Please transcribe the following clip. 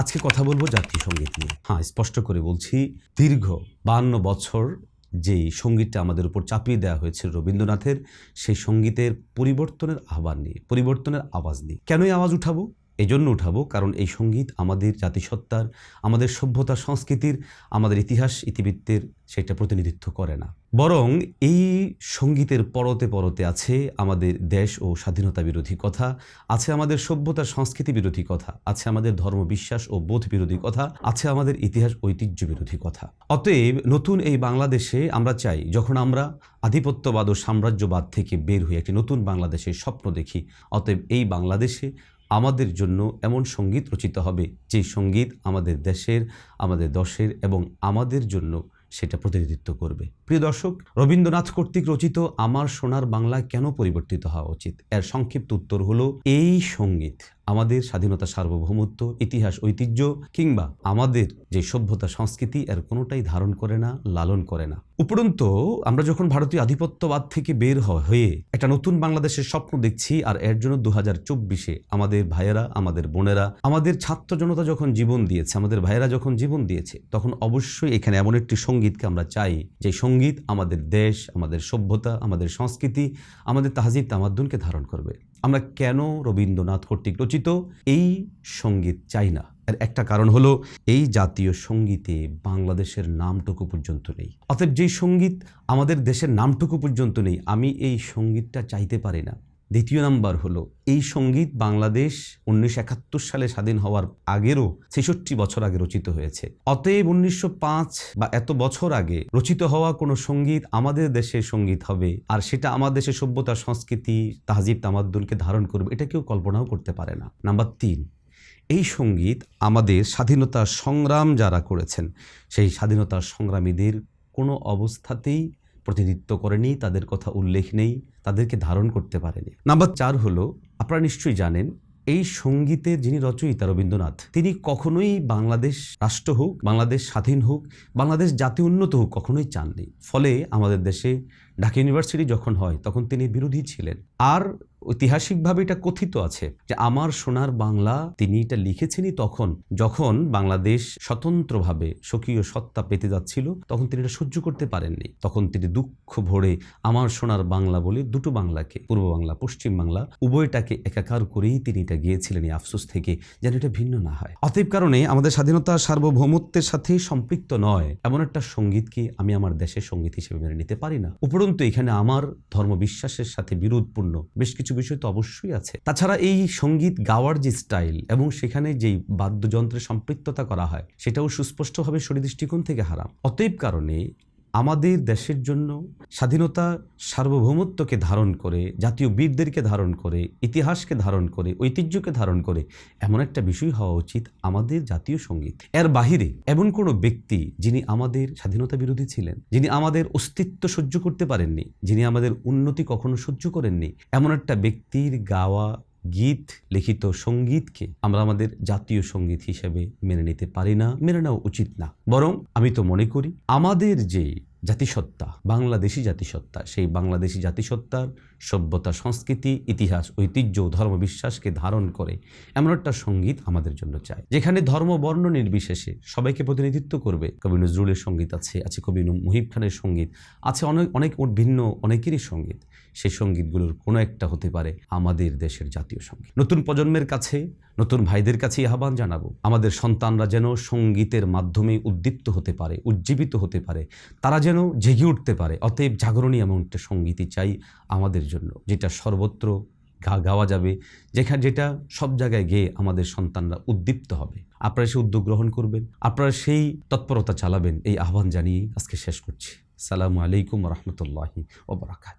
আজকে কথা বলব জাতীয় সংগীত নিয়ে। হ্যাঁ স্পষ্ট করে বলছি, দীর্ঘ বান্ন বছর যেই সঙ্গীতটা আমাদের উপর চাপিয়ে দেওয়া হয়েছিল রবীন্দ্রনাথের, সেই সঙ্গীতের পরিবর্তনের আহ্বান নিয়ে, পরিবর্তনের আওয়াজ নিয়ে। কেনই আওয়াজ উঠাবো? এই জন্য উঠাবো, কারণ এই সংগীত আমাদের জাতিসত্তার, আমাদের সভ্যতা সংস্কৃতির, আমাদের ইতিহাস ইতিবৃত্তের সেটা প্রতিনিধিত্ব করে না। বরং এই সঙ্গীতের পরতে পরতে আছে আমাদের দেশ ও স্বাধীনতা বিরোধী কথা, আছে আমাদের সভ্যতা সংস্কৃতি বিরোধী কথা, আছে আমাদের ধর্ম বিশ্বাস ও বোধ বিরোধী কথা, আছে আমাদের ইতিহাস ঐতিহ্য বিরোধী কথা। অতএব নতুন এই বাংলাদেশে আমরা চাই, যখন আমরা আধিপত্যবাদ ও সাম্রাজ্যবাদ থেকে বের হয়ে একটি নতুন বাংলাদেশের স্বপ্ন দেখি, অতএব এই বাংলাদেশে আমাদের জন্য এমন সংগীত রচিত হবে, যে সংগীত আমাদের দেশের, আমাদের দশের এবং আমাদের জন্য সেটা প্রতিনিধিত্ব করবে। প্রিয় দর্শক, রবীন্দ্রনাথ কর্তৃক রচিত আমার সোনার বাংলা কেন পরিবর্তিত হওয়া উচিত? এর সংক্ষিপ্ত উত্তর হলো, এই সংগীত আমাদের স্বাধীনতা সার্বভৌমত্ব, ইতিহাস, ঐতিহ্য কিংবা আমাদের যে সভ্যতা, সংস্কৃতি, এর কোনোটাই ধারণ করে না, লালন করে না। উপরন্তু, আমরা যখন ভারতীয় আধিপত্যবাদ থেকে বের হয়ে একটা নতুন বাংলাদেশের স্বপ্ন দেখছি, আর এর জন্য দু হাজার চব্বিশে আমাদের ভাইয়েরা, আমাদের বোনেরা, আমাদের ছাত্র জনতা যখন জীবন দিয়েছে, আমাদের ভাইয়েরা যখন জীবন দিয়েছে, তখন অবশ্যই এখানে এমন একটি সঙ্গীতকে আমরা চাই, যে সংগীত আমাদের দেশ, আমাদের সভ্যতা, আমাদের সংস্কৃতি, আমাদের তাহাজিব তামাদ্দুনকে ধারণ করবে। আমরা কেন রবীন্দ্রনাথ কর্তৃক রচিত? এই সংগীত চাই না। এর একটা কারণ হলো, এই জাতীয় সঙ্গীতে বাংলাদেশের নামটুকু পর্যন্ত নেই। অর্থাৎ যেই সংগীত আমাদের দেশের নামটুকু পর্যন্ত নেই, আমি এই সঙ্গীতটা চাইতে পারি না। দ্বিতীয় নাম্বার হলো, এই সংগীত বাংলাদেশ উনিশশো একাত্তর সালে স্বাধীন হওয়ার আগেরও ছেষট্টি বছর আগে রচিত হয়েছে। অতএব উনিশশো পাঁচ বা এত বছর আগে রচিত হওয়া কোনো সংগীত আমাদের দেশের সংগীত হবে, আর সেটা আমার দেশের সভ্যতা সংস্কৃতি, তাহজিব তামাদ্দুনকে ধারণ করবে, এটা কেউ কল্পনাও করতে পারে না। নাম্বার তিন, এই সংগীত আমাদের স্বাধীনতা সংগ্রাম যারা করেছেন, সেই স্বাধীনতা সংগ্রামীদের কোনো অবস্থাতেই প্রতিনিধিত্ব করেনি, তাদের কথা উল্লেখ নেই, তাদেরকে ধারণ করতে পারেনি। নাম্বার চার হলো, আপনারা নিশ্চয়ই জানেন, এই সঙ্গীতের যিনি রচয়িতা রবীন্দ্রনাথ, তিনি কখনোই বাংলাদেশ রাষ্ট্র হোক, বাংলাদেশ স্বাধীন হোক, বাংলাদেশ জাতি উন্নত হোক কখনোই চাননি। ফলে আমাদের দেশে ঢাকা ইউনিভার্সিটি যখন হয়, তখন তিনি বিরোধী ছিলেন। আর ঐতিহাসিকভাবে এটা কথিত আছে যে, আমার সোনার বাংলা তিনি এটা লিখেছেনই তখন। যখন বাংলাদেশ স্বতন্ত্রভাবে স্বকীয় সত্তা পেতে যাচ্ছিল, তখন তিনি এটা সহ্য করতে পারেননি। তখন তিনি দুঃখ ভরে আমার সোনার বাংলা বলে দুটো বাংলাকে, পূর্ব বাংলা, পশ্চিম বাংলা, উভয়টাকে একাকার করেই তিনি এটা গিয়েছিলেন এই আফসোস থেকে, যেন এটা ভিন্ন না হয়। অতএব কারণে আমাদের স্বাধীনতা সার্বভৌমত্বের সাথে সম্পৃক্ত নয়, এমন একটা সঙ্গীতকে আমি আমার দেশের সংগীত হিসেবে মেনে নিতে পারি না। উপরন্তু এখানে আমার ধর্ম বিশ্বাসের সাথে বিরোধপূর্ণ বেশ কিছু বিষয় তো অবশ্যই আছে। তাছাড়া এই সংগীত গাওয়ার যে স্টাইল এবং সেখানে যেই বাদ্যযন্ত্রের সম্পৃক্ততা করা হয়, সেটাও সুস্পষ্টভাবে শরীর দৃষ্টিকোণ থেকে হারাম। অতএব কারণে আমাদের দেশের জন্য স্বাধীনতা সার্বভৌমত্বকে ধারণ করে, জাতীয় বীরদেরকে ধারণ করে, ইতিহাসকে ধারণ করে, ঐতিহ্যকে ধারণ করে এমন একটা বিষয় হওয়া উচিত আমাদের জাতীয় সংগীত। এর বাহিরে এমন কোনো ব্যক্তি যিনি আমাদের স্বাধীনতা বিরোধী ছিলেন, যিনি আমাদের অস্তিত্ব সহ্য করতে পারেননি, যিনি আমাদের উন্নতি কখনো সহ্য করেননি, এমন একটা ব্যক্তির গাওয়া গীত, লিখিত সঙ্গীতকে আমরা আমাদের জাতীয় সংগীত হিসেবে মেনে নিতে পারি না, মেনে নেওয়া উচিত না। বরং আমি তো মনে করি, আমাদের যে জাতিসত্তা, বাংলাদেশি জাতিসত্তা, সেই বাংলাদেশি জাতিসত্তার সভ্যতা, সংস্কৃতি, ইতিহাস, ঐতিহ্য, ধর্ম, বিশ্বাসকে ধারণ করে এমন একটা সংগীত আমাদের জন্য চাই। যেখানে ধর্ম, বর্ণ নির্বিশেষে সবাইকে প্রতিনিধিত্ব করবে। কবি নজরুলের সংগীত আছে আছে কবি মুহিব খানের সংগীত, আছে অনেক অনেক ভিন্ন, অনেকেরই সংগীত। সেই সঙ্গীতগুলোর কোনো একটা হতে পারে আমাদের দেশের জাতীয় সংগীত। নতুন প্রজন্মের কাছে, নতুন ভাইদের কাছে আহ্বান জানাব, আমাদের সন্তানরা যেন সঙ্গীতের মাধ্যমে উদ্দীপ্ত হতে পারে, উজ্জীবিত হতে পারে, তারা যেন জেগে উঠতে পারে। অতএব জাগরণী এমন একটা সঙ্গীতই চাই আমাদের জন্য, যেটা সর্বত্র গা, গাওয়া যাবে যেখানে যেটা সব জায়গায় গিয়ে আমাদের সন্তানরা উদ্দীপ্ত হবে। আপনারা সেই উদ্যোগ গ্রহণ করবেন, আপনারা সেই তৎপরতা চালাবেন, এই আহ্বান জানিয়ে আজকে শেষ করছি। সালামু আলাইকুম রহমতুল্লাহি ওবরাকাত